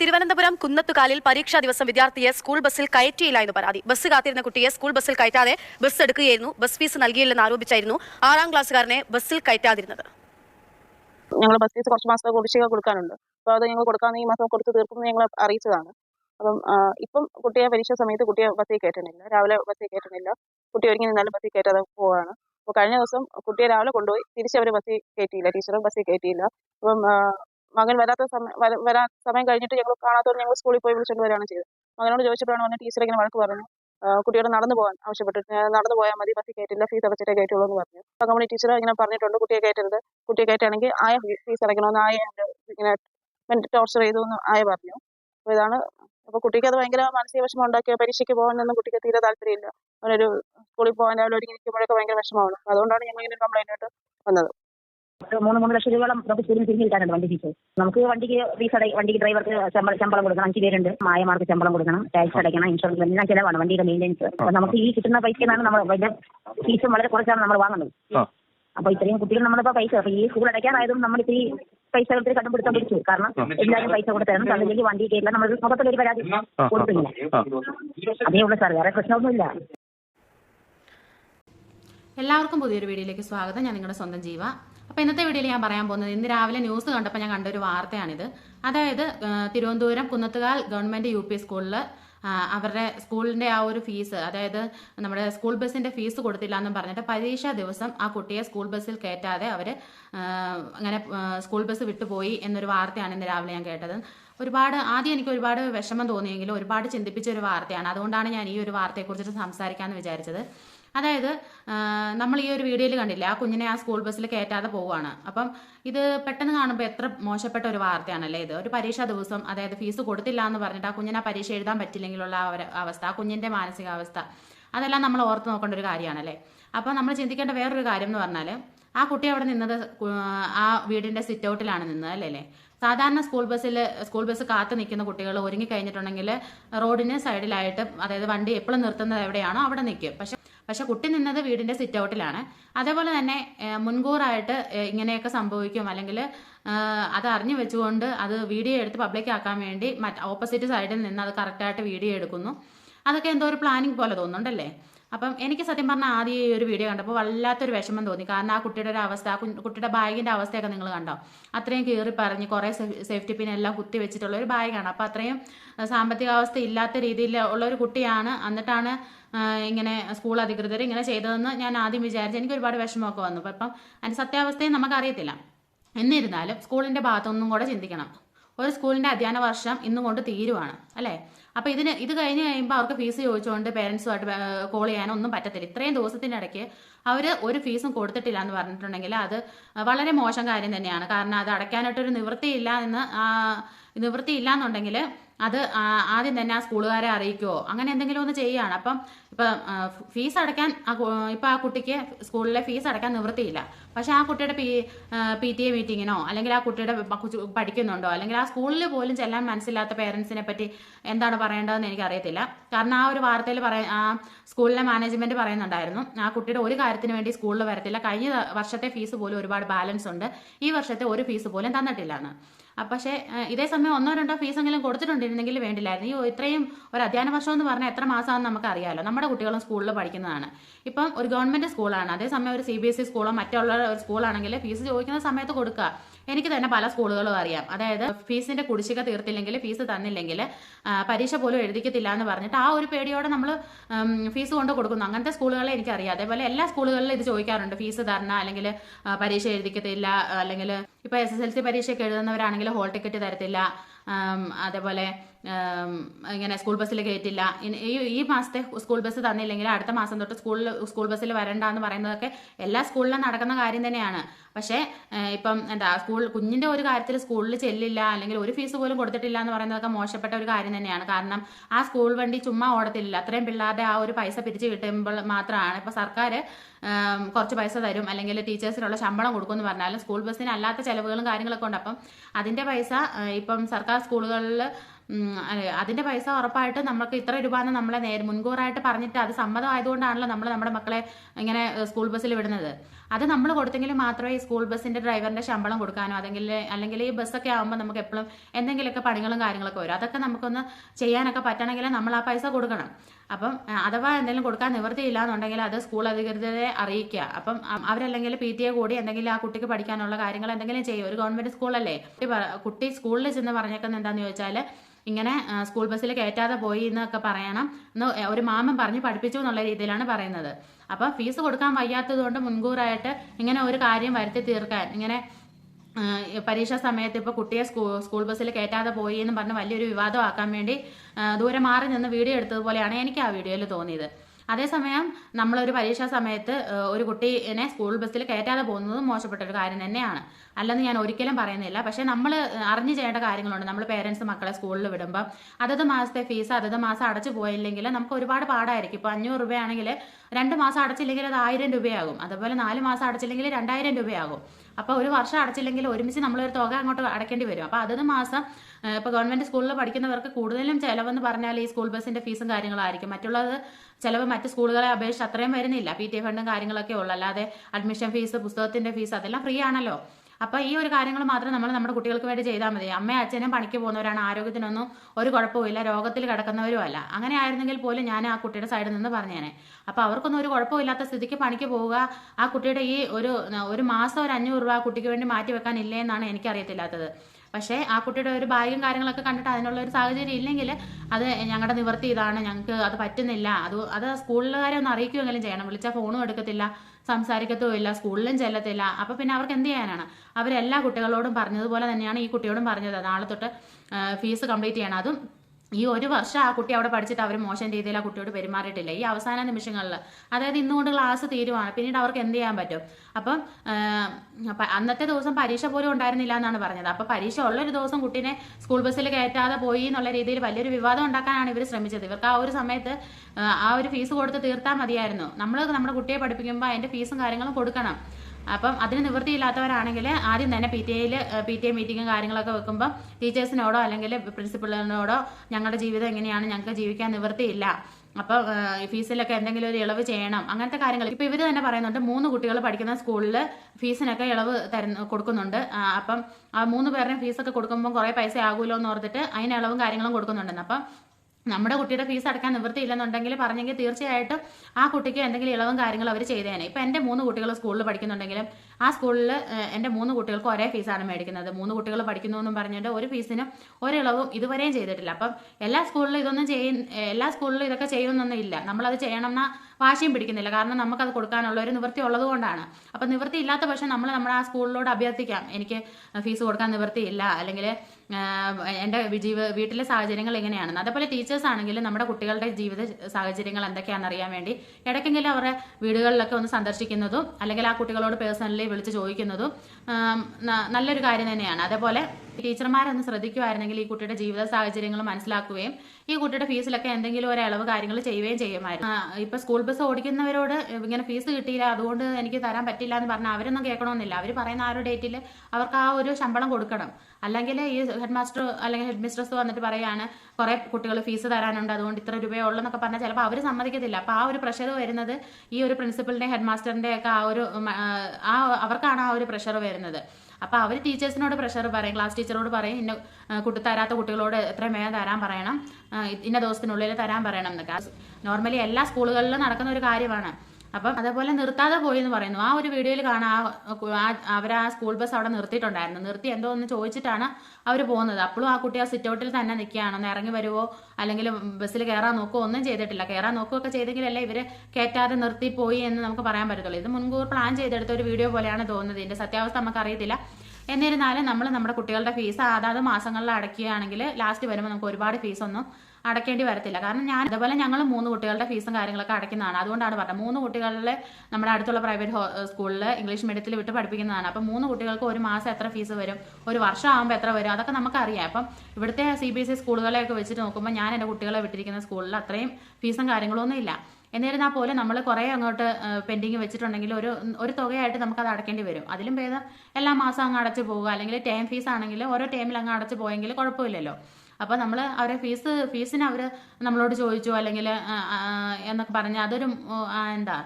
തിരുവനന്തപുരം കുന്നത്തുകാലിൽ പരീക്ഷാ ദിവസം വിദ്യാർത്ഥിയെ സ്കൂൾ ബസ്സിൽ കയറ്റിയില്ല എന്ന് പരാതി. ബസ് കാത്തിരുന്ന കുട്ടിയെ സ്കൂൾ ബസ്സിൽ കയറ്റാതെ ബസ് എടുക്കുകയായിരുന്നു. ബസ് ഫീസ് നൽകിയില്ലെന്ന് ആരോപിച്ചായിരുന്നു ആറാം ക്ലാസ്സുകാരനെ ബസ്സിൽ കയറ്റാതിരുന്നത്. ഞങ്ങൾ ബസ് ഫീസ് കുറച്ച് മാസത്തെ കുടിശ്ശിക കൊടുക്കാനുണ്ട്. അപ്പോൾ അത് ഞങ്ങൾ കൊടുക്കാമെന്ന് ഈ മാസം കൊടുത്ത് തീർക്കുമെന്ന് ഞങ്ങൾ അറിയിച്ചതാണ്. അപ്പം ഇപ്പം കുട്ടിയെ പരീക്ഷ സമയത്ത് കുട്ടിയെ ബസ്സിൽ കയറ്റണില്ല രാവിലെ ബസ്സിൽ കയറ്റണില്ല കുട്ടി ഒരുങ്ങി നിന്നാലും ബസ്സിൽ കയറ്റാതെ പോവുകയാണ് അപ്പോൾ കഴിഞ്ഞ ദിവസം കുട്ടിയെ രാവിലെ കൊണ്ടുപോയി തിരിച്ച് അവർ ബസ്സിൽ കയറ്റിയില്ല. ടീച്ചറും ബസ്സിൽ കയറ്റിയില്ല. അപ്പം മകൻ വരാത്ത സമയം വര- വരാൻ സമയം കഴിഞ്ഞിട്ട് ഞങ്ങൾ കാണാത്തവർ ഞങ്ങൾ സ്കൂളിൽ പോയി വിളിച്ചുകൊണ്ട് വരികയാണ് ചെയ്തത്. മകനോട് ചോദിച്ചപ്പോഴാണ് വന്ന് ടീച്ചർ ഇങ്ങനെ വഴക്ക് പറഞ്ഞു. കുട്ടിയോട് നടന്നു പോകാൻ ആവശ്യപ്പെട്ടു. നടന്നു പോയാൽ മതി ബസ് കയറ്റില്ല ഫീസ് അടച്ചിട്ടേ കയറ്റുള്ളൂ എന്ന് പറഞ്ഞു. കമ്പനി ടീച്ചർ ഇങ്ങനെ പറഞ്ഞിട്ടുണ്ട് കുട്ടിയെ കയറ്റരുത് കുട്ടിയെ കയറ്റുകയാണെങ്കിൽ ആയ ഫീസ് അടയ്ക്കണമെന്ന് ആയ ഇങ്ങനെ ടോർച്ചർ ചെയ്തു എന്ന് ആയ പറഞ്ഞു. അപ്പോൾ ഇതാണ് അപ്പോൾ കുട്ടിക്ക് അത് ഭയങ്കര മാനസിക വിഷമം ഉണ്ടാക്കിയ പരീക്ഷയ്ക്ക് പോകാനൊന്നും കുട്ടിക്ക് തീരെ താല്പര്യമില്ല. അവനൊരു സ്കൂളിൽ പോകാൻ രാവിലെ ഒരുങ്ങി നിൽക്കുമ്പോഴൊക്കെ ഭയങ്കര വിഷമമാണ്. അതുകൊണ്ടാണ് ഞങ്ങൾ ഇങ്ങനെ കംപ്ലൈന്റ് ആയിട്ട് വന്നത്. മൂന്ന് മൂന്ന് ലക്ഷം രൂപയോളം നമുക്ക് സ്കൂളിൽ തിരിഞ്ഞു കിട്ടാനുണ്ട് വണ്ടി ഫീസ് നമുക്ക് വണ്ടിക്ക് ഫീസ് അട വണ്ടിക്ക് ഡ്രൈവർക്ക് ശമ്പളം ശമ്പളം കൊടുക്കണം. അഞ്ച് പേരുണ്ട്. മായമാർക്ക് ശമ്പളം കൊടുക്കണം. ടാക്സ് അടയ്ക്കണം. ഇൻഷുറൻസ് എല്ലാം ചിലവാണ് വണ്ടിയുടെ മെയിന്റെനൻസ് അപ്പൊ നമുക്ക് ഈ കിട്ടുന്ന പൈസയാണ് നമ്മൾ വലിയ ഫീസും വളരെ കുറച്ചാണ് നമ്മൾ വാങ്ങുന്നത്. അപ്പൊ അപ്പോൾ ഇത്രയും കുട്ടികൾ നമ്മളിപ്പോ പൈസ അപ്പൊ ഈ സ്കൂൾ അടയ്ക്കാനായതും നമ്മൾ ഇത്തിരി പൈസ ഒത്തിരി കണ്ടുപിടുത്തം പിടിച്ചു. കാരണം എല്ലാവരും പൈസ കൊടുത്തായിരുന്നു. തന്നില്ലെങ്കിൽ വണ്ടി കയറ്റില്ല നമ്മൾ മൊത്തത്തിലൊരു പരാതി കൊടുത്തില്ല. അതേ ഉള്ളൂ സാർ. വേറെ പ്രശ്നമൊന്നുമില്ല. എല്ലാവർക്കും പുതിയൊരു വീഡിയോയിലേക്ക് സ്വാഗതം. ഞാൻ നിങ്ങളുടെ സ്വന്തം ജീവ. അപ്പോൾ ഇന്നത്തെ വീഡിയോയിൽ ഞാൻ പറയാൻ പോകുന്നത് ഇന്ന് രാവിലെ ന്യൂസ് കണ്ടപ്പോൾ ഞാൻ കണ്ടൊരു വാർത്തയാണിത്. അതായത് Thiruvananthapuram Kunnathukal government U P സ്കൂളിൽ അവരുടെ സ്കൂളിന്റെ ആ ഒരു ഫീസ് അതായത് നമ്മുടെ സ്കൂൾ ബസ്സിന്റെ ഫീസ് കൊടുത്തില്ല എന്നും പറഞ്ഞിട്ട് പരീക്ഷാ ദിവസം ആ കുട്ടിയെ സ്കൂൾ ബസ്സിൽ കയറ്റാതെ അവർ അങ്ങനെ സ്കൂൾ ബസ് വിട്ടുപോയി എന്നൊരു വാർത്തയാണ് ഇന്ന് രാവിലെ ഞാൻ കേട്ടത്. ഒരുപാട് ആദ്യം എനിക്ക് ഒരുപാട് വിഷമം തോന്നിയെങ്കിലും ഒരുപാട് ചിന്തിപ്പിച്ച ഒരു വാർത്തയാണ്. അതുകൊണ്ടാണ് ഞാൻ ഈ ഒരു വാർത്തയെക്കുറിച്ചിട്ട് സംസാരിക്കാമെന്ന് വിചാരിച്ചത്. അതായത് നമ്മൾ ഈ ഒരു വീഡിയോയിൽ കണ്ടില്ലേ ആ കുഞ്ഞിനെ ആ സ്കൂൾ ബസ്സിൽ കയറ്റാതെ പോവുകയാണ്. അപ്പം ഇത് പെട്ടെന്ന് കാണുമ്പോൾ എത്ര മോശപ്പെട്ട ഒരു വാർത്തയാണല്ലേ ഇത്. ഒരു പരീക്ഷാ ദിവസം അതായത് ഫീസ് കൊടുത്തില്ല എന്ന് പറഞ്ഞിട്ട് ആ കുഞ്ഞിനെ പരീക്ഷ എഴുതാൻ പറ്റില്ലെങ്കിലുള്ള അവസ്ഥ ആ കുഞ്ഞിന്റെ മാനസികാവസ്ഥ അതെല്ലാം നമ്മൾ ഓർത്ത് നോക്കേണ്ട ഒരു കാര്യമാണല്ലേ. അപ്പം നമ്മൾ ചിന്തിക്കേണ്ട വേറൊരു കാര്യം എന്ന് പറഞ്ഞാൽ ആ കുട്ടി അവിടെ നിന്നത് ആ വീടിന്റെ സിറ്റ് ഔട്ടിലാണ് നിന്നത് അല്ലേ സാധാരണ സ്കൂൾ ബസ്സിൽ സ്കൂൾ ബസ് കാത്തു നിൽക്കുന്ന കുട്ടികൾ ഒരുങ്ങി കഴിഞ്ഞിട്ടുണ്ടെങ്കിൽ റോഡിന് സൈഡിലായിട്ട് അതായത് വണ്ടി എപ്പോഴും നിർത്തുന്നത് എവിടെയാണോ അവിടെ നിൽക്കും. പക്ഷെ പക്ഷെ കുട്ടി നിന്നത് വീടിന്റെ സിറ്റ് ഔട്ടിലാണ്. അതേപോലെ തന്നെ മുൻകൂറായിട്ട് ഇങ്ങനെയൊക്കെ സംഭവിക്കും. അല്ലെങ്കിൽ അത് അറിഞ്ഞു വെച്ചുകൊണ്ട് അത് വീഡിയോ എടുത്ത് പബ്ലിക് ആക്കാൻ വേണ്ടി മറ്റ് ഓപ്പോസിറ്റ് സൈഡിൽ നിന്ന് അത് കറക്റ്റായിട്ട് വീഡിയോ എടുക്കുന്നു. അതൊക്കെ എന്തോ ഒരു പ്ലാനിങ് പോലെ തോന്നുന്നുണ്ടല്ലേ? അപ്പം എനിക്ക് സത്യം പറഞ്ഞാൽ ആദ്യം ഈ ഒരു വീഡിയോ കണ്ടപ്പോൾ വല്ലാത്തൊരു വിഷമം തോന്നി. കാരണം ആ കുട്ടിയുടെ ഒരു അവസ്ഥ ആ കുട്ടിയുടെ ബാഗിന്റെ അവസ്ഥയൊക്കെ നിങ്ങൾ കണ്ടോ? അത്രയും കീറി പറഞ്ഞ് കുറേ സേഫ്റ്റി പിൻ എല്ലാം കുത്തി വെച്ചിട്ടുള്ള ഒരു ബാഗാണ്. അപ്പോൾ അത്രയും സാമ്പത്തിക അവസ്ഥ ഇല്ലാത്ത രീതിയിൽ ഉള്ള ഒരു കുട്ടിയാണ് എന്നിട്ടാണ് ഇങ്ങനെ സ്കൂൾ അധികൃതർ ഇങ്ങനെ ചെയ്തതെന്ന് ഞാൻ ആദ്യം വിചാരിച്ചു എനിക്ക് ഒരുപാട് വിഷമമൊക്കെ വന്നു. അപ്പം അതിന്റെ സത്യാവസ്ഥയും നമുക്കറിയത്തില്ല. എന്നിരുന്നാലും സ്കൂളിന്റെ ഭാഗത്തൊന്നും കൂടെ ചിന്തിക്കണം. ഒരു സ്കൂളിന്റെ അധ്യയന വർഷം ഇന്നും കൊണ്ട് തീരുവാണ് അല്ലേ? അപ്പോൾ ഇതിന് ഇത് കഴിഞ്ഞ് കഴിയുമ്പോൾ അവർക്ക് ഫീസ് ചോദിച്ചുകൊണ്ട് പേരൻസുമായിട്ട് കോൾ ചെയ്യാനൊന്നും പറ്റത്തില്ല. ഇത്രയും ദിവസത്തിന്റെ ഇടയ്ക്ക് അവർ ഒരു ഫീസും കൊടുത്തിട്ടില്ല എന്ന് പറഞ്ഞിട്ടുണ്ടെങ്കിൽ അത് വളരെ മോശം കാര്യം തന്നെയാണ്. കാരണം അത് അടയ്ക്കാനായിട്ടൊരു നിവൃത്തിയില്ല എന്ന് നിവൃത്തിയില്ല എന്നുണ്ടെങ്കിൽ അത് ആദ്യം തന്നെ ആ സ്കൂളുകാരെ അറിയിക്കുമോ അങ്ങനെ എന്തെങ്കിലും ഒന്ന് ചെയ്യുകയാണ്. അപ്പം ഇപ്പം ഫീസ് അടയ്ക്കാൻ ഇപ്പം ആ കുട്ടിക്ക് സ്കൂളിലെ ഫീസ് അടയ്ക്കാൻ നിവൃത്തിയില്ല. പക്ഷെ ആ കുട്ടിയുടെ പി പി ടി എ മീറ്റിങ്ങിനോ അല്ലെങ്കിൽ ആ കുട്ടിയുടെ പഠിക്കുന്നുണ്ടോ അല്ലെങ്കിൽ ആ സ്കൂളിൽ പോലും ചെല്ലാൻ മനസ്സിലാത്ത പേരൻസിനെ പറ്റി എന്താണ് പറയേണ്ടതെന്ന് എനിക്കറിയത്തില്ല. കാരണം ആ ഒരു വാർത്തയിൽ പറയ ആ സ്കൂളിലെ മാനേജ്മെന്റ് പറയുന്നുണ്ടായിരുന്നു ആ കുട്ടിയുടെ ഒരു കാര്യത്തിന് വേണ്ടി സ്കൂളിൽ വരത്തില്ല. കഴിഞ്ഞ വർഷത്തെ ഫീസ് പോലും ഒരുപാട് ബാലൻസ് ഉണ്ട്. ഈ വർഷത്തെ ഒരു ഫീസ് പോലും തന്നിട്ടില്ല എന്ന് പക്ഷേ ഇതേ സമയം ഒന്നോ രണ്ടോ ഫീസെങ്കിലും കൊടുത്തിട്ടുണ്ടിരുന്നെങ്കിൽ വേണ്ടില്ലായിരുന്നു. ഈ ഇത്രയും ഒരു അധ്യയന വർഷം എന്ന് പറഞ്ഞാൽ എത്ര മാസമാണെന്ന് നമുക്ക് അറിയാമല്ലോ നമ്മുടെ കുട്ടികളും സ്കൂളിൽ പഠിക്കുന്നതാണ്. ഇപ്പം ഒരു ഗവൺമെന്റ് സ്കൂളാണ്. അതേസമയം ഒരു സി ബി എസ് ഇ സ്കൂളോ മറ്റുള്ള ഒരു സ്കൂളാണെങ്കിൽ ഫീസ് ചോദിക്കുന്ന സമയത്ത് കൊടുക്കുക. എനിക്ക് തന്നെ പല സ്കൂളുകളും അറിയാം. അതായത് ഫീസിന്റെ കുടിശ്ശിക തീർത്തില്ലെങ്കിൽ ഫീസ് തന്നില്ലെങ്കിൽ പരീക്ഷ പോലും എഴുതിക്കത്തില്ല എന്ന് പറഞ്ഞിട്ട് ആ ഒരു പേടിയോടെ നമ്മൾ ഫീസ് കൊണ്ട് കൊടുക്കുന്നു. അങ്ങനത്തെ സ്കൂളുകളെ എനിക്കറിയാം. അതേപോലെ എല്ലാ സ്കൂളുകളിലും ഇത് ചോദിക്കാറുണ്ട്. ഫീസ് തരണ അല്ലെങ്കിൽ പരീക്ഷ എഴുതിക്കത്തില്ല അല്ലെങ്കിൽ ഇപ്പോൾ എസ് എസ് എൽ സി പരീക്ഷയൊക്കെ എഴുതുന്നവരാണെങ്കിൽ ഹോൾ ടിക്കറ്റ് തരത്തില്ല അതേപോലെ ഇങ്ങനെ സ്കൂൾ ബസ്സിൽ കയറ്റില്ല. ഈ ഈ മാസത്തെ സ്കൂൾ ബസ് തന്നില്ലെങ്കിൽ അടുത്ത മാസം തൊട്ട് സ്കൂളിൽ സ്കൂൾ ബസ്സിൽ വരണ്ട എന്ന് പറയുന്നതൊക്കെ എല്ലാ സ്കൂളിലും നടക്കുന്ന കാര്യം തന്നെയാണ്. പക്ഷേ ഇപ്പം എന്താ സ്കൂൾ കുഞ്ഞിന്റെ ഒരു കാര്യത്തിൽ സ്കൂളിൽ ചെല്ലില്ല അല്ലെങ്കിൽ ഒരു ഫീസ് പോലും കൊടുത്തിട്ടില്ല എന്ന് പറയുന്നതൊക്കെ മോശപ്പെട്ട ഒരു കാര്യം തന്നെയാണ്. കാരണം ആ സ്കൂൾ വണ്ടി ചുമ്മാ ഓടത്തില്ല. അത്രയും പിള്ളേരുടെ ആ ഒരു പൈസ പിരിച്ചു കിട്ടുമ്പോൾ മാത്രമാണ്. ഇപ്പോൾ സർക്കാർ കുറച്ച് പൈസ തരും. അല്ലെങ്കിൽ ടീച്ചേഴ്സിനുള്ള ശമ്പളം കൊടുക്കുമെന്ന് പറഞ്ഞാലും സ്കൂൾ ബസ്സിന് അല്ലാത്ത ചിലവുകളും കാര്യങ്ങളൊക്കെ ഉണ്ട്. അപ്പം അതിന്റെ പൈസ ഇപ്പം സർക്കാർ സ്കൂളുകളിൽ അതിന്റെ പൈസ ഉറപ്പായിട്ട് നമുക്ക് ഇത്ര രൂപ എന്ന് നമ്മളെ നേരെ മുൻകൂറായിട്ട് പറഞ്ഞിട്ട് അത് സമ്മതമായതുകൊണ്ടാണല്ലോ നമ്മൾ നമ്മുടെ മക്കളെ ഇങ്ങനെ സ്കൂൾ ബസ്സിൽ വിടുന്നത്. അത് നമ്മൾ കൊടുത്തെങ്കിൽ മാത്രമേ ഈ സ്കൂൾ ബസ്സിന്റെ ഡ്രൈവറിന്റെ ശമ്പളം കൊടുക്കാനോ അല്ലെങ്കിൽ അല്ലെങ്കിൽ ഈ ബസ്സൊക്കെ ആകുമ്പോൾ നമുക്ക് എപ്പോഴും എന്തെങ്കിലുമൊക്കെ പണികളും കാര്യങ്ങളൊക്കെ വരും. അതൊക്കെ നമുക്കൊന്ന് ചെയ്യാനൊക്കെ പറ്റണമെങ്കിൽ നമ്മൾ ആ പൈസ കൊടുക്കണം. അപ്പം അഥവാ എന്തെങ്കിലും കൊടുക്കാൻ നിവൃത്തിയില്ല എന്നുണ്ടെങ്കിൽ അത് സ്കൂൾ അധികൃതരെ അറിയിക്കുക. അപ്പം അവരല്ലെങ്കിൽ പി ടി എ കൂടി എന്തെങ്കിലും ആ കുട്ടിക്ക് പഠിക്കാനുള്ള കാര്യങ്ങൾ എന്തെങ്കിലും ചെയ്യും. ഒരു ഗവൺമെന്റ് സ്കൂളല്ലേ? കുട്ടി സ്കൂളിൽ ചെന്ന് പറഞ്ഞേക്കുന്നത് എന്താന്ന് ചോദിച്ചാൽ ഇങ്ങനെ സ്കൂൾ ബസ്സിൽ കയറ്റാതെ പോയി എന്നൊക്കെ പറയണം. എന്ന് ഒരു മാമൻ പറഞ്ഞ് പഠിപ്പിച്ചു എന്നുള്ള രീതിയിലാണ് പറയുന്നത്. അപ്പം ഫീസ് കൊടുക്കാൻ വയ്യാത്തത് കൊണ്ട് മുൻകൂറായിട്ട് ഇങ്ങനെ ഒരു കാര്യം വരുത്തി തീർക്കാൻ. ഇങ്ങനെ പരീക്ഷാ സമയത്ത് ഇപ്പോൾ കുട്ടിയെ സ്കൂൾ സ്കൂൾ ബസ്സിൽ കയറ്റാതെ പോയി എന്ന് പറഞ്ഞ് വലിയൊരു വിവാദമാക്കാൻ വേണ്ടി ദൂരെ മാറി നിന്ന് വീഡിയോ എടുത്തതുപോലെയാണ് എനിക്ക് ആ വീഡിയോയിൽ തോന്നിയത്. അതേസമയം നമ്മളൊരു പരീക്ഷാ സമയത്ത് ഒരു കുട്ടീനെ സ്കൂൾ ബസ്സിൽ കയറ്റാതെ പോകുന്നത് മോശപ്പെട്ട ഒരു കാര്യം തന്നെയാണ്. അല്ലെന്ന് ഞാൻ ഒരിക്കലും പറയുന്നില്ല. പക്ഷേ നമ്മൾ അറിഞ്ഞു ചെയ്യേണ്ട കാര്യങ്ങളുണ്ട്. നമ്മൾ പേരൻസ് മക്കളെ സ്കൂളിൽ വിടുമ്പോൾ അതത് മാസത്തെ ഫീസ് അതത് മാസം അടച്ചു പോയില്ലെങ്കിൽ നമുക്ക് ഒരുപാട് പാടായിരിക്കും. ഇപ്പോൾ അഞ്ഞൂറ് രൂപയാണെങ്കിൽ രണ്ട് മാസം അടച്ചില്ലെങ്കിൽ അത് ആയിരം രൂപയാകും. അതുപോലെ നാല് മാസം അടച്ചില്ലെങ്കിൽ രണ്ടായിരം രൂപയാകും. അപ്പോൾ ഒരു വർഷം അടച്ചില്ലെങ്കിൽ ഒരുമിച്ച് നമ്മളൊരു തുക അങ്ങോട്ട് അടക്കേണ്ടി വരും. അപ്പോൾ അതത് മാസം ഇപ്പോൾ ഗവൺമെന്റ് സ്കൂളിൽ പഠിക്കുന്നവർക്ക് കൂടുതലും ചിലവെന്ന് പറഞ്ഞാൽ ഈ സ്കൂൾ ബസ്സിന്റെ ഫീസും കാര്യങ്ങളായിരിക്കും. മറ്റുള്ളത് ചിലവ് മറ്റ് സ്കൂളുകളെ അപേക്ഷിച്ച് അത്രയും വരുന്നില്ല. പി ടി എ ഫണ്ടും കാര്യങ്ങളൊക്കെ ഉള്ളൂ. അല്ലാതെ അഡ്മിഷൻ ഫീസ് പുസ്തകത്തിന്റെ ഫീസ് അതെല്ലാം ഫ്രീ ആണല്ലോ. അപ്പോൾ ഈ ഒരു കാര്യങ്ങൾ മാത്രം നമ്മൾ നമ്മുടെ കുട്ടികൾക്ക് വേണ്ടി ചെയ്താൽ മതി. അമ്മയും അച്ഛനും പണിക്ക് പോകുന്നവരാണ്. ആരോഗ്യത്തിനൊന്നും ഒരു കുഴപ്പമില്ല രോഗത്തിൽ കിടക്കുന്നവരും അല്ല. അങ്ങനെ ആയിരുന്നെങ്കിൽ പോലും ഞാൻ ആ കുട്ടിയുടെ സൈഡിൽ നിന്ന് പറഞ്ഞേനെ. അപ്പോൾ അവർക്കൊന്നും ഒരു കുഴപ്പമില്ലാത്ത സ്ഥിതിക്ക് പണിക്ക് പോവുക ആ കുട്ടിയുടെ ഈ ഒരു ഒരു മാസം ഒരു അഞ്ഞൂറ് രൂപ കുട്ടിക്ക് വേണ്ടി മാറ്റി വെക്കാൻ ഇല്ലേ എന്നാണ് എനിക്കറിയത്തില്ലാത്തത്. പക്ഷേ ആ കുട്ടിയുടെ ഒരു ഭാഗ്യം കാര്യങ്ങളൊക്കെ കണ്ടിട്ട് അതിനുള്ള ഒരു സാഹചര്യം ഇല്ലെങ്കിൽ അത് ഞങ്ങളുടെ നിവർത്തി ഇതാണ്. ഞങ്ങൾക്ക് അത് പറ്റുന്നില്ല. അത് അത് സ്കൂളിലുകാരെ ഒന്ന് അറിയിക്കുമെങ്കിലും ചെയ്യണം. വിളിച്ചാൽ ഫോണും എടുക്കത്തില്ല. സംസാരിക്കത്തുമില്ല സ്കൂളിലും ചെല്ലത്തില്ല. അപ്പോൾ പിന്നെ അവർക്ക് എന്ത് ചെയ്യാനാണ്? അവരെല്ലാ കുട്ടികളോടും പറഞ്ഞതുപോലെ തന്നെയാണ് ഈ കുട്ടിയോടും പറഞ്ഞത്. നാളെ തൊട്ട് ഫീസ് കംപ്ലീറ്റ് ചെയ്യണം. അതും ഈ ഒരു വർഷം ആ കുട്ടി അവിടെ പഠിച്ചിട്ട് അവർ മോശം രീതിയിൽ ആ കുട്ടിയോട് പെരുമാറിയിട്ടില്ല. ഈ അവസാന നിമിഷങ്ങളിൽ. അതായത് ഇന്നുകൊണ്ട് ക്ലാസ് തീരുവാണ്. പിന്നീട് അവർക്ക് എന്ത് ചെയ്യാൻ പറ്റും? അപ്പം അന്നത്തെ ദിവസം പരീക്ഷ പോലും ഉണ്ടായിരുന്നില്ല എന്നാണ് പറഞ്ഞത്. അപ്പോൾ പരീക്ഷ ഉള്ളൊരു ദിവസം കുട്ടീനെ സ്കൂൾ ബസ്സിൽ കയറ്റാതെ പോയി എന്നുള്ള രീതിയിൽ വലിയൊരു വിവാദം ഉണ്ടാക്കാനാണ് ഇവർ ശ്രമിച്ചത്. ഇവർക്ക് ആ ഒരു സമയത്ത് ആ ഒരു ഫീസ് കൊടുത്ത് തീർത്താൽ മതിയായിരുന്നു. നമ്മൾ നമ്മുടെ കുട്ടിയെ പഠിപ്പിക്കുമ്പോൾ അതിന്റെ ഫീസും കാര്യങ്ങളും കൊടുക്കണം. അപ്പം അതിന് നിവൃത്തിയില്ലാത്തവരാണെങ്കിൽ ആദ്യം തന്നെ പി ടി എയിൽ പി ടി എ മീറ്റിങ്ങും കാര്യങ്ങളൊക്കെ വെക്കുമ്പോൾ ടീച്ചേഴ്സിനോടോ അല്ലെങ്കിൽ പ്രിൻസിപ്പളിനോടോ ഞങ്ങളുടെ ജീവിതം എങ്ങനെയാണ് ഞങ്ങൾക്ക് ജീവിക്കാൻ നിവൃത്തിയില്ല. അപ്പം ഫീസിലൊക്കെ എന്തെങ്കിലും ഒരു ഇളവ് ചെയ്യണം. അങ്ങനത്തെ കാര്യങ്ങൾ ഇപ്പോൾ ഇവർ തന്നെ പറയുന്നുണ്ട് മൂന്ന് കുട്ടികൾ പഠിക്കുന്ന സ്കൂളിൽ ഫീസിനൊക്കെ ഇളവ് തരുന്ന കൊടുക്കുന്നുണ്ട്. അപ്പം ആ മൂന്ന് പേരുടെയും ഫീസൊക്കെ കൊടുക്കുമ്പോൾ കുറേ പൈസ ആകുമല്ലോ എന്ന് ഓർത്തിട്ട് അതിന് ഇളവും കാര്യങ്ങളും കൊടുക്കുന്നുണ്ടെന്ന്. അപ്പം നമ്മുടെ കുട്ടിയുടെ ഫീസ് അടക്കാൻ നിവൃത്തിയില്ലെന്നുണ്ടെങ്കിൽ പറഞ്ഞെങ്കിൽ തീർച്ചയായിട്ടും ആ കുട്ടിക്ക് എന്തെങ്കിലും ഇളവും കാര്യങ്ങളും അവർ ചെയ്തേനെ. ഇപ്പം എന്റെ മൂന്ന് കുട്ടികൾ സ്കൂളിൽ പഠിക്കുന്നുണ്ടെങ്കിലും ആ സ്കൂളിൽ എന്റെ മൂന്ന് കുട്ടികൾക്ക് ഒരേ ഫീസാണ് മേടിക്കുന്നത്. മൂന്ന് കുട്ടികൾ പഠിക്കുന്നു എന്നും പറഞ്ഞിട്ട് ഒരു ഫീസിനും ഒരിളവും ഇതുവരെയും ചെയ്തിട്ടില്ല. അപ്പം എല്ലാ സ്കൂളിലും ഇതൊന്നും ചെയ്യുന്ന എല്ലാ സ്കൂളിലും ഇതൊക്കെ ചെയ്യുമെന്നൊന്നും ഇല്ല. നമ്മളത് ചെയ്യണം എന്ന വാശിയും പിടിക്കുന്നില്ല. കാരണം നമുക്കത് കൊടുക്കാനുള്ള ഒരു നിവൃത്തി ഉള്ളതുകൊണ്ടാണ് അപ്പം നിവൃത്തി ഇല്ലാത്ത പക്ഷേ നമ്മൾ നമ്മുടെ ആ സ്കൂളിലോട് അഭ്യർത്ഥിക്കാം. എനിക്ക് ഫീസ് കൊടുക്കാൻ നിവൃത്തിയില്ല അല്ലെങ്കിൽ എന്റെ ജീവ വീട്ടിലെ സാഹചര്യങ്ങൾ എങ്ങനെയാണെന്ന് അതേപോലെ ടീച്ചേഴ്സ് ആണെങ്കിലും നമ്മുടെ കുട്ടികളുടെ ജീവിത സാഹചര്യങ്ങൾ എന്തൊക്കെയാണെന്ന് അറിയാൻ വേണ്ടി ഇടയ്ക്കെങ്കിലും അവരുടെ വീടുകളിലൊക്കെ ഒന്ന് സന്ദർശിക്കുന്നതും അല്ലെങ്കിൽ ആ കുട്ടികളോട് പേഴ്സണലി വിളിച്ച് ചോദിക്കുന്നതും നല്ലൊരു കാര്യം തന്നെയാണ്. അതേപോലെ ടീച്ചർമാരൊന്ന് ശ്രദ്ധിക്കുമായിരുന്നെങ്കിൽ ഈ കുട്ടിയുടെ ജീവിത സാഹചര്യങ്ങൾ മനസ്സിലാക്കുകയും ഈ കുട്ടിയുടെ ഫീസിലൊക്കെ എന്തെങ്കിലും ഒരു ഇളവ് കാര്യങ്ങൾ ചെയ്യുകയും ചെയ്യുമായിരുന്നു. ഇപ്പൊ സ്കൂൾ ബസ് ഓടിക്കുന്നവരോട് ഇങ്ങനെ ഫീസ് കിട്ടിയില്ല അതുകൊണ്ട് എനിക്ക് തരാൻ പറ്റില്ല എന്ന് പറഞ്ഞാൽ അവരൊന്നും കേൾക്കണമെന്നില്ല. അവർ പറയുന്ന ആ ഒരു ഡേറ്റിൽ അവർക്ക് ആ ഒരു ശമ്പളം കൊടുക്കണം. അല്ലെങ്കിൽ ഈ ഹെഡ് മാസ്റ്റർ അല്ലെങ്കിൽ ഹെഡ് മിസ്ട്രസ് വന്നിട്ട് പറയാണ് കുറെ കുട്ടികൾ ഫീസ് തരാനുണ്ട് അതുകൊണ്ട് ഇത്ര രൂപയേ ഉള്ളൂ എന്നൊക്കെ പറഞ്ഞാൽ ചിലപ്പോൾ അവർ സമ്മതിക്കത്തില്ല. അപ്പോൾ ആ ഒരു പ്രഷർ വരുന്നത് ഈ ഒരു പ്രിൻസിപ്പലിന്റെ ഹെഡ് മാസ്റ്ററിന്റെ ഒക്കെ ആ ഒരു ആ അവർക്കാണ് ആ ഒരു പ്രഷർ വരുന്നത്. അപ്പോൾ അവർ ടീച്ചേഴ്സിനോട് പ്രഷർ പറയും ക്ലാസ് ടീച്ചറോട് പറയും ഇന്ന കുട്ടി തരാത്ത കുട്ടികളോട് എത്രയും വേഗം തരാൻ പറയണം? ഇന്ന ദിവസത്തിനുള്ളിൽ തരാൻ പറയണം എന്നൊക്കെ. നോർമലി എല്ലാ സ്കൂളുകളിലും നടക്കുന്ന ഒരു കാര്യമാണ്. അപ്പം അതേപോലെ നിർത്താതെ പോയി എന്ന് പറയുന്നു. ആ ഒരു വീഡിയോയിൽ കാണാം അവർ ആ സ്കൂൾ ബസ് അവിടെ നിർത്തിയിട്ടുണ്ടായിരുന്നു. നിർത്തി എന്തോ ഒന്ന് ചോദിച്ചിട്ടാണ് അവർ പോകുന്നത്. അപ്പോഴും ആ കുട്ടി ആ സിറ്റ് ഔട്ടിൽ തന്നെ നിൽക്കുകയാണ്. ഒന്ന് ഇറങ്ങി വരുമോ അല്ലെങ്കിൽ ബസ്സിൽ കയറാൻ നോക്കുമോ ഒന്നും ചെയ്തിട്ടില്ല. കയറാൻ നോക്കുകയൊക്കെ ചെയ്തെങ്കിലല്ലേ ഇവർ കയറ്റാതെ നിർത്തി പോയി എന്ന് നമുക്ക് പറയാൻ പറ്റത്തുള്ളൂ. ഇത് മുൻകൂർ പ്ലാൻ ചെയ്തെടുത്ത ഒരു വീഡിയോ പോലെയാണ് തോന്നുന്നത്. ഇതിന്റെ സത്യാവസ്ഥ നമുക്ക് അറിയത്തില്ല. എന്നിരുന്നാലും നമ്മൾ നമ്മുടെ കുട്ടികളുടെ ഫീസ് അതാത് മാസങ്ങളിൽ അടയ്ക്കുകയാണെങ്കിൽ ലാസ്റ്റ് വരുമ്പോൾ നമുക്ക് ഒരുപാട് ഫീസൊന്നും അടയ്ക്കേണ്ടി വരത്തില്ല. കാരണം ഞാൻ അതുപോലെ ഞങ്ങൾ മൂന്ന് കുട്ടികളുടെ ഫീസും കാര്യങ്ങളൊക്കെ അടയ്ക്കുന്നതാണ്. അതുകൊണ്ടാണ് പറഞ്ഞത്. മൂന്ന് കുട്ടികളിലെ നമ്മുടെ അടുത്തുള്ള പ്രൈവറ്റ് സ്കൂളിൽ ഇംഗ്ലീഷ് മീഡിയത്തിൽ വിട്ട് പഠിപ്പിക്കുന്നതാണ്. അപ്പം മൂന്ന് കുട്ടികൾക്ക് ഒരു മാസം എത്ര ഫീസ് വരും? ഒരു വർഷം ആകുമ്പോൾ എത്ര വരും? അതൊക്കെ നമുക്കറിയാം. അപ്പം ഇവിടുത്തെ സി ബി എസ് ഇ സ്കൂളുകളെയൊക്കെ വെച്ചിട്ട് നോക്കുമ്പോൾ ഞാൻ എന്റെ കുട്ടികളെ വിട്ടിരിക്കുന്ന സ്കൂളിൽ അത്രയും ഫീസും കാര്യങ്ങളൊന്നും ഇല്ല. എന്നിരുന്നാൽ പോലും നമ്മൾ കുറേ അങ്ങോട്ട് പെൻഡിങ് വെച്ചിട്ടുണ്ടെങ്കിൽ ഒരു ഒരു തുകയായിട്ട് നമുക്ക് അത് അടയ്ക്കേണ്ടി വരും. അതിലും ഭേദം എല്ലാ മാസം അങ്ങ് അടച്ചു പോകുക അല്ലെങ്കിൽ ടേം ഫീസ് ആണെങ്കിൽ ഓരോ ടേമിൽ അങ്ങ് അടച്ചു പോയെങ്കിൽ കുഴപ്പമില്ലല്ലോ. അപ്പോൾ നമ്മൾ അവരെ ഫീസ് ഫീസിന് അവർ നമ്മളോട് ചോദിച്ചു അല്ലെങ്കിൽ എന്നൊക്കെ പറഞ്ഞാൽ അതൊരു എന്താ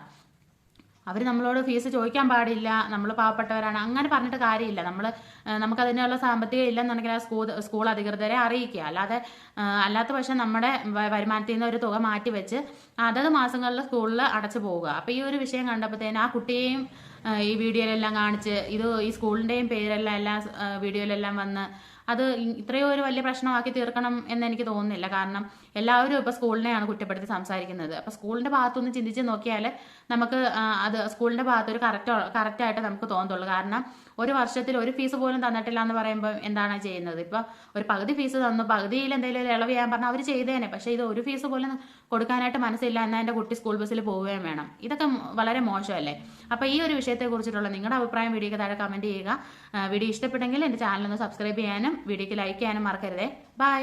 അവർ നമ്മളോട് ഫീസ് ചോദിക്കാൻ പാടില്ല നമ്മൾ പാവപ്പെട്ടവരാണ് അങ്ങനെ പറഞ്ഞിട്ട് കാര്യമില്ല. നമ്മൾ നമുക്കതിനുള്ള സാമ്പത്തികം ഇല്ലെന്നുണ്ടെങ്കിൽ ആ സ്കൂൾ സ്കൂൾ അധികൃതരെ അറിയിക്കുക. അല്ലാതെ അല്ലാത്ത പക്ഷേ നമ്മുടെ വരുമാനത്തിൽ നിന്ന് ഒരു തുക മാറ്റി വെച്ച് അതത് മാസങ്ങളിൽ സ്കൂളിൽ അടച്ചു പോവുക. അപ്പോൾ ഈ ഒരു വിഷയം കണ്ടപ്പോഴത്തേന് ആ കുട്ടിയെയും ഈ വീഡിയോയിലെല്ലാം കാണിച്ച് ഇത് ഈ സ്കൂളിന്റെയും പേരെല്ലാം എല്ലാ വീഡിയോയിലെല്ലാം വന്ന് അത് ഇത്രയോ ഒരു വലിയ പ്രശ്നമാക്കി തീർക്കണം എന്ന് എനിക്ക് തോന്നുന്നില്ല. കാരണം എല്ലാവരും ഇപ്പോൾ സ്കൂളിനെയാണ് കുറ്റപ്പെടുത്തി സംസാരിക്കുന്നത്. അപ്പോൾ സ്കൂളിന്റെ ഭാഗത്തുനിന്ന് ചിന്തിച്ച് നോക്കിയാൽ നമുക്ക് അത് സ്കൂളിന്റെ ഭാഗത്തൊരു കറക്റ്റ് കറക്റ്റായിട്ട് നമുക്ക് തോന്നത്തുള്ളൂ. കാരണം ഒരു വർഷത്തിൽ ഒരു ഫീസ് പോലും തന്നിട്ടില്ല എന്ന് പറയുമ്പോൾ എന്താണ് ചെയ്യുന്നത്? ഇപ്പോൾ ഒരു പകുതി ഫീസ് തന്നു പകുതിയിൽ എന്തെങ്കിലും ഇളവ് ചെയ്യാൻ പറഞ്ഞാൽ അവർ ചെയ്തേനെ. പക്ഷേ ഇത് ഒരു ഫീസ് പോലും കൊടുക്കാനായിട്ട് മനസ്സില്ല എന്നാൽ എന്റെ കുട്ടി സ്കൂൾ ബസ്സിൽ പോവുകയും വേണം. ഇതൊക്കെ വളരെ മോശമല്ലേ? അപ്പോൾ ഈ ഒരു വിഷയത്തെക്കുറിച്ചിട്ടുള്ള നിങ്ങളുടെ അഭിപ്രായം വീഡിയോക്ക് താഴെ കമന്റ് ചെയ്യുക. വീഡിയോ ഇഷ്ടപ്പെട്ടെങ്കിൽ എന്റെ ചാനൽ ഒന്ന് സബ്സ്ക്രൈബ് ചെയ്യാനും വീഡിയോക്ക് ലൈക്ക് ചെയ്യാനും മറക്കരുതേ. ബൈ